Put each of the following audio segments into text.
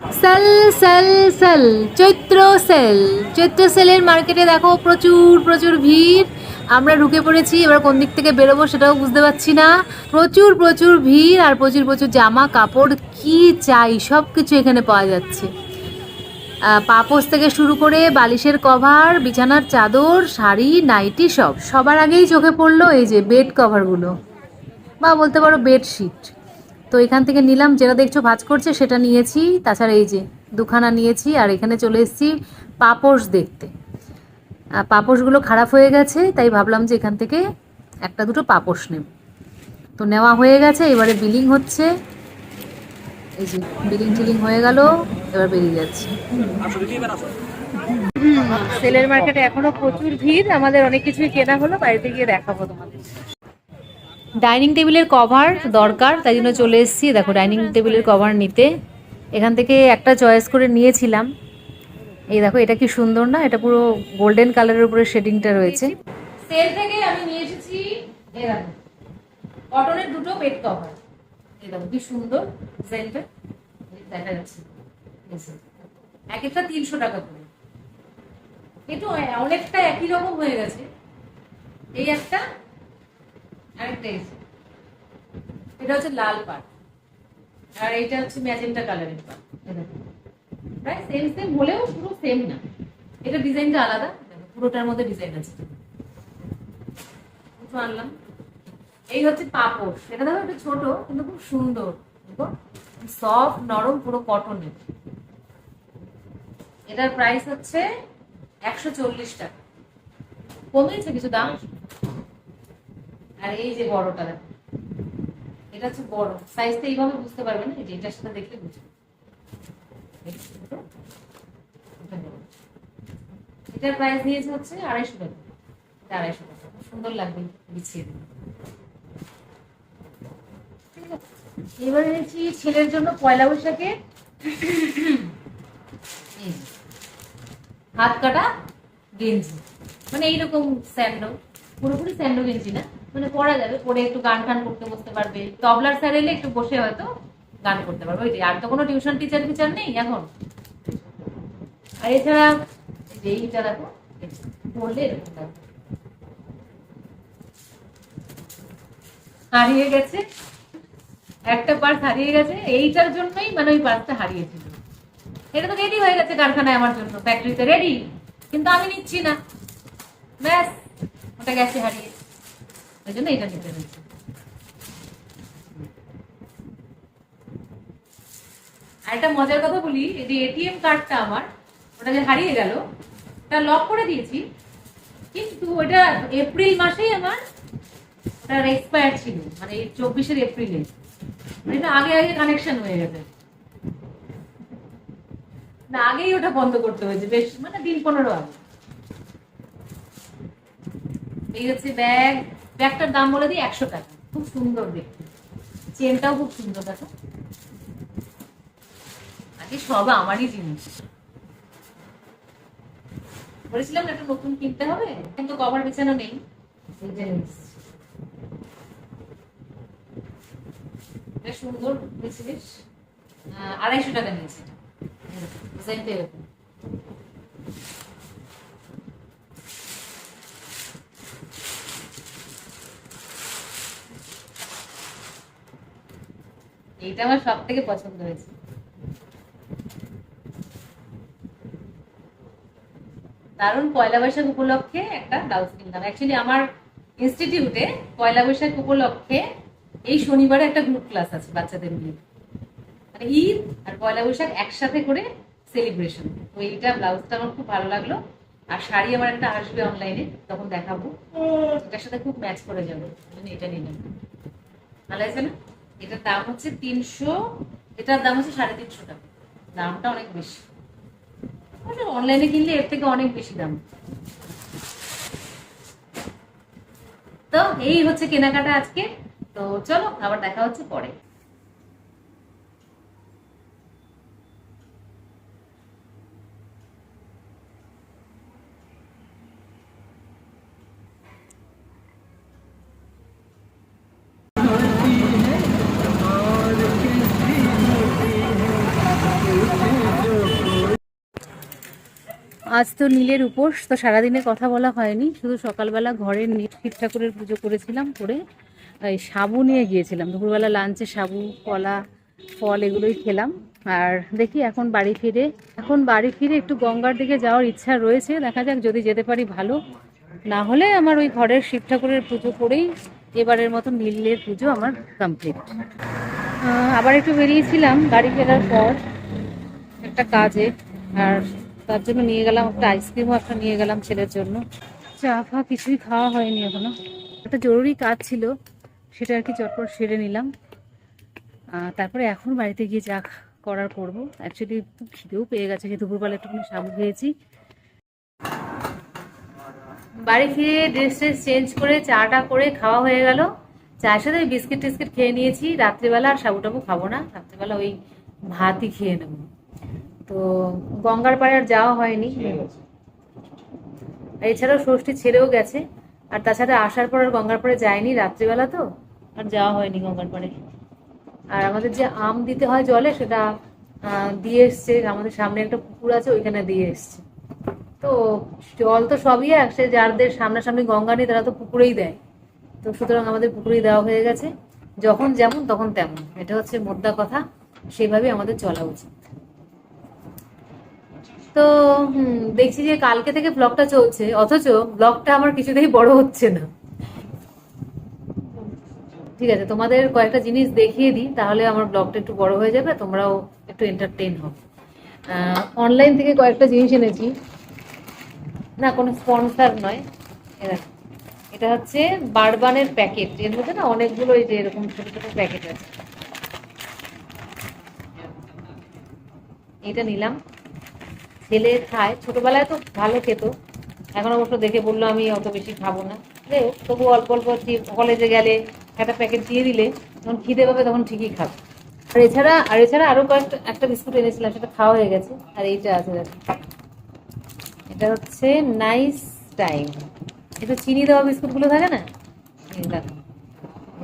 Sale sale sale, Chaitra sale. Chaitra সেলের মার্কেটে দেখো প্রচুর প্রচুর ভিড়। আমরা ঢুকে পড়েছি, এবার কোন দিক থেকে বেরোবো সেটাও বুঝতে পারছি না। প্রচুর প্রচুর ভিড় আর প্রচুর প্রচুর জামা, কাপড়, কি চাই সব কিছু এখানে পাওয়া যাচ্ছে। পাপোস থেকে শুরু করে বালিশের কভার, বিছানার চাদর, শাড়ি, নাইটি সব। সবার আগেই চোখে পড়ল এই যে বেড কভারগুলো বা বলতে পারো বেডশিট তো এখান থেকে নিলাম, যেটা দেখছ ভাজ করছে সেটা নিয়েছি। তাছাড়া এই যে দুখানা নিয়েছি, আর এখানে চলে এসেছি পাপোশ দেখতে। পাপোশগুলো খারাপ হয়ে গেছে, তাই ভাবলাম যে এখান থেকে একটা দুটো পাপোশ নেব। তো নেওয়া হয়ে গেছে, এবারে বিলিং হচ্ছে। এই যে বিলিং টিলিং হয়ে গেল, এবার বেরিয়ে যাচ্ছে। সেলের মার্কেটে এখনও প্রচুর ভিড়, আমাদের অনেক কিছুই কেনা হলো, বাড়িতে গিয়ে দেখাবো তোমাদের ডাইনিং টেবিলের কভার দরকার, তাই জন্য চলে এসেছি। দেখো, ডাইনিং টেবিলের কভার নিতে। এখান থেকে একটা চয়েস করে নিয়েছিলাম। এই দেখো, এটা কি সুন্দর না? এটা পুরো গোল্ডেন কালারের উপরে শেডিংটা রয়েছে। সেল থেকে আমি নিয়ে এসেছি, এই দেখো, কটনের দুটো বেড কভার এই দেখো, কি সুন্দর ডিজাইনটা দেখা যাচ্ছে। এক একটা তিনশো টাকা করে। একটু অনেকটা একই রকম হয়ে গেছে। এই একটা আরেকটা যে। এটা হচ্ছে লাল পাট। আর এইটা হচ্ছে ম্যাজেন্টা কালারের পাট। প্রায় সেম সেম হলেও পুরো সেম না। এটা ডিজাইনটা আলাদা। পুরোটার মধ্যে ডিজাইন আছে। আনলাম। এই হচ্ছে পাপড়। এটা দেখো একটু ছোট, কিন্তু খুব সুন্দর। সফট নরম, পুরো কটনের এটার প্রাইস হচ্ছে একশো চল্লিশ টাকা। কমেছে কিছু দাম? আর এই যে বড়টা এটা হচ্ছে বড়। সাইজটা এইভাবে বুঝতে পারবে না যে এটার সাথে দেখলে বুঝবে। এটার প্রাইস নিয়েছে হচ্ছে আড়াইশো টাকা। এটা আড়াইশো টাকা। খুব সুন্দর লাগবে, বিছিয়ে দিন এবার এনেছি ছেলের জন্য পয়লা বৈশাখে। হাত কাটা গেঞ্জি। মানে এইরকম স্যান্ডো পুরোপুরি স্যান্ডো গেঞ্জি না? মানে পড়া যাবে, পড়ে একটু গান টান করতে বসতে পারবে। তবলার স্যার এলে একটু বসে হয়তো গান করতে পারবে। ওই আর তো কোনো টিউশন টিচার টিচার নেই এখন? আর এছাড়া যে এইটা দেখো পরলে এরকম হারিয়ে গেছে। একটা পার্স হারিয়ে গেছে। এইটার জন্যই মানে ওই পার্সটা হারিয়েছিল। এটা তো রেডি হয়ে গেছে কারখানায় আমার জন্য। ফ্যাক্টরিতে রেডি কিন্তু আমি নিচ্ছি না। ব্যাস, ওটা গেছে হারিয়ে। ওই জন্য এটা নিতে হয়েছে আর একটা মজার কথা বলি, এই যে এটিএম কার্ডটা আমার, ওটা যে হারিয়ে গেল, ওটা লক করে দিয়েছি, কিন্তু ওটা এপ্রিল মাসেই আমার, ওটার এক্সপায়ার ছিল মানে চব্বিশের এপ্রিলে। মানে এটা আগে আগে কানেকশন হয়ে গেছে। না, আগেই ওটা বন্ধ করতে হয়েছে, বেশ মানে দিন পনেরো আগে। এই হচ্ছে ব্যাগ ব্যাগটার দাম বলে দিই একশো টাকা। খুব সুন্দর দেখতে। চেনটাও খুব সুন্দর দেখো। আগে সব আমারই জিনিস। বলেছিলাম না একটা নতুন কিনতে হবে কিন্তু কভার বিছানো নেই। সুন্দর আহ, আড়াইশো টাকা নিয়েছে। ডিজাইনটা এইটা আমার সব থেকে পছন্দ হয়েছে। দারুণ পয়লা বৈশাখ উপলক্ষে একটা ব্লাউজ কিনলাম। অ্যাকচুয়ালি আমার ইনস্টিটিউটে পয়লা বৈশাখ উপলক্ষে এই শনিবারে একটা গ্রুপ ক্লাস আছে বাচ্চাদের নিয়ে মানে ঈদ আর পয়লা বৈশাখ একসাথে করে সেলিব্রেশন তো এইটা ব্লাউজটা আমার খুব ভালো লাগল। আর শাড়ি আমার একটা আসবে অনলাইনে তখন দেখাবো। এটার সাথে খুব ম্যাচ করে যাবে। জন্য এটা নিলাম। ভালো আছে না? এটার দাম হচ্ছে তিনশো, এটার দাম হচ্ছে সাড়ে তিনশো টাকা। দামটা অনেক বেশি। অনলাইনে কিনলে এর থেকে অনেক বেশি দাম। তো এই হচ্ছে কেনাকাটা আজকে। তো চলো, আবার দেখা হচ্ছে পরে। আজ তো নীলের উপোস, তো সারাদিনে কথা বলা হয়নি, শুধু সকালবেলা ঘরের নীল শিব ঠাকুরের পুজো করেছিলাম, করে, এই সাবু নিয়ে গিয়েছিলাম। দুপুরবেলা লাঞ্চে সাবু, কলা, ফল এগুলোই খেলাম। আর দেখি এখন বাড়ি ফিরে, এখন বাড়ি ফিরে একটু গঙ্গার দিকে যাওয়ার ইচ্ছা রয়েছে, দেখা যাক যদি যেতে পারি ভালো। না হলে আমার ওই ঘরের শিব ঠাকুরের পুজো করেই এবারের মতো নীলের পুজো আমার কমপ্লিট আবার একটু বেরিয়েছিলাম, বাড়ি ফেরার পর একটা কাজে, আর তার জন্য নিয়ে গেলাম, একটা আইসক্রিমও একটা নিয়ে গেলাম ছেলের জন্য। চা ফা কিছুই খাওয়া হয়নি এখনও। একটা জরুরি কাজ ছিল, সেটা আর কি চটপট সেরে নিলাম। তারপরে এখন বাড়িতে গিয়ে চা করার করব। অ্যাকচুয়ালি খিদেও পেয়ে গেছে যে দুপুরবেলা একটুখানি সাবু খেয়েছি। বাড়ি ফিরে ড্রেস ট্রেস চেঞ্জ করে, চাটা করে খাওয়া হয়ে গেল। চায়ের সাথে বিস্কিট টিস্কিট খেয়ে নিয়েছি। রাত্রিবেলা আর সাবু টাবু খাব না। রাত্রিবেলা ওই ভাতই খেয়ে নেব। তো গঙ্গার পাড়ে আর যাওয়া হয়নি। আর এছাড়াও ষষ্ঠী ছেড়েও গেছে। আর তাছাড়া আসার পর আর গঙ্গার পাড়ে যায়নি রাত্রিবেলা তো। আর যাওয়া হয়নি গঙ্গার পাড়ে। আর আমাদের যে আম দিতে হয় জলে সেটা দিয়ে এসছে। আমাদের সামনে একটা পুকুর আছে ওইখানে দিয়ে এসছে। তো জল তো সবই এক সে যাদের সামনাসামনি গঙ্গা নেই তারা তো পুকুরেই দেয়। তো সুতরাং আমাদের পুকুরেই দেওয়া হয়ে গেছে। যখন যেমন তখন তেমন। এটা হচ্ছে মোদ্দা কথা। সেভাবে আমাদের চলা উচিত। তো দেখছি যে কালকে থেকে ব্লগটা চলছে, অথচ ব্লগটা আমার কিছুতেই বড় হচ্ছে না। ঠিক আছে, তোমাদের কয়েকটা জিনিস দেখিয়ে দিই, তাহলে আমার ব্লগটা একটু বড় হয়ে যাবে, তোমরাও একটু এন্টারটেন হবে অনলাইন থেকে কয়েকটা জিনিস এনেছি। না, কোনো স্পন্সার নয়। এটা হচ্ছে বারবানের প্যাকেট এর মধ্যে না অনেকগুলো এই যে এরকম ছোট ছোট প্যাকেট আছে। এটা নিলাম। ছেলে খায়। ছোটবেলায় তো ভালো খেত। এখন অবশ্য দেখে বলল, আমি অত বেশি খাব না। তবু অল্প অল্প কলেজে গেলে একটা প্যাকেট দিয়ে দিলে, যখন খিদে পাবে তখন ঠিকই খাবে। আর এছাড়া আর এছাড়া আরও কয়েকটা, একটা বিস্কুট এনেছিলাম, সেটা খাওয়া হয়ে গেছে। আর এইটা আছে এটা হচ্ছে নাইস টাইম এটা চিনি দেওয়া বিস্কুটগুলো থাকে না? দেখো।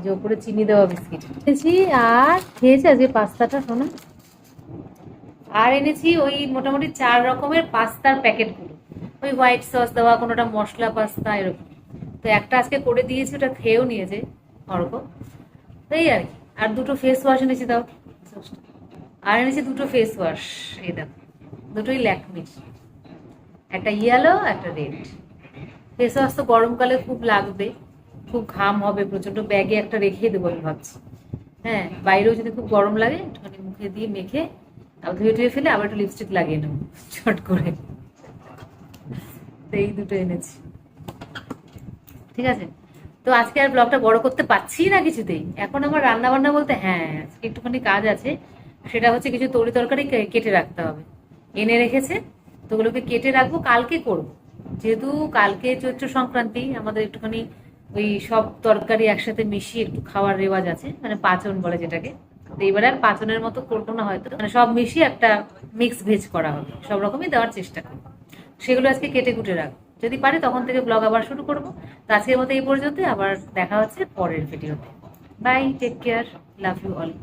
যে উপরে চিনি দেওয়া বিস্কিট। খেয়েছি, আর খেয়েছে আজকে পাস্তাটা শোনা আর এনেছি ওই মোটামুটি চার রকমের পাস্তার প্যাকেটগুলো। ওই হোয়াইট সস দেওয়া, কোনোটা মশলা পাস্তা, এরকম। তো একটা আজকে করে দিয়েছি, ওটা খেয়েও নিয়েছে ওরকম তাই আর কি। আর দুটো ফেস ওয়াশ এনেছি, দাও। আর এনেছি দুটো ফেস ওয়াশ এই দেখো। দুটোই ল্যাকমির একটা ইয়েলো একটা রেড ফেস ওয়াশ তো গরমকালে খুব লাগবে। খুব ঘাম হবে প্রচণ্ড ব্যাগে একটা রেখে দেবো আমি ভাবছি। হ্যাঁ বাইরেও যদি খুব গরম লাগে, একটুখানি মুখে দিয়ে মেখে আবার ধুয়ে ধুয়ে ফেলে আবার একটু লিপস্টিক লাগিয়ে নেব চট করে। এই দুটো এনেছি। ঠিক আছে? তো আজকে আর ব্লগটা বড় করতে পারছি না কিছুতেই। এখন আমার রান্না বান্না বলতে হ্যাঁ একটুখানি কাজ আছে। সেটা হচ্ছে কিছু তরি তরকারি কেটে রাখতে হবে। এনে রেখেছে, তো ওগুলোকে কেটে রাখব, কালকে করব। যেহেতু কালকে চৈত্র সংক্রান্তি, আমাদের একটুখানি ওই সব তরকারি একসাথে মিশিয়ে একটু খাওয়ার রেওয়াজ আছে মানে পাচন বলে যেটাকে। এবারে আর পাচনের মতো করব না হয়তো। মানে সব মিশিয়ে একটা মিক্স ভেজ করা হবে। সব রকমই দেওয়ার চেষ্টা করব। সেগুলো আজকে কেটে কুটে রাখব। যদি পারি তখন থেকে ব্লগ আবার শুরু করব। তো আজকের মতো এই পর্যন্ত আবার দেখা হচ্ছে পরের ভিডিওতে bye take care love you all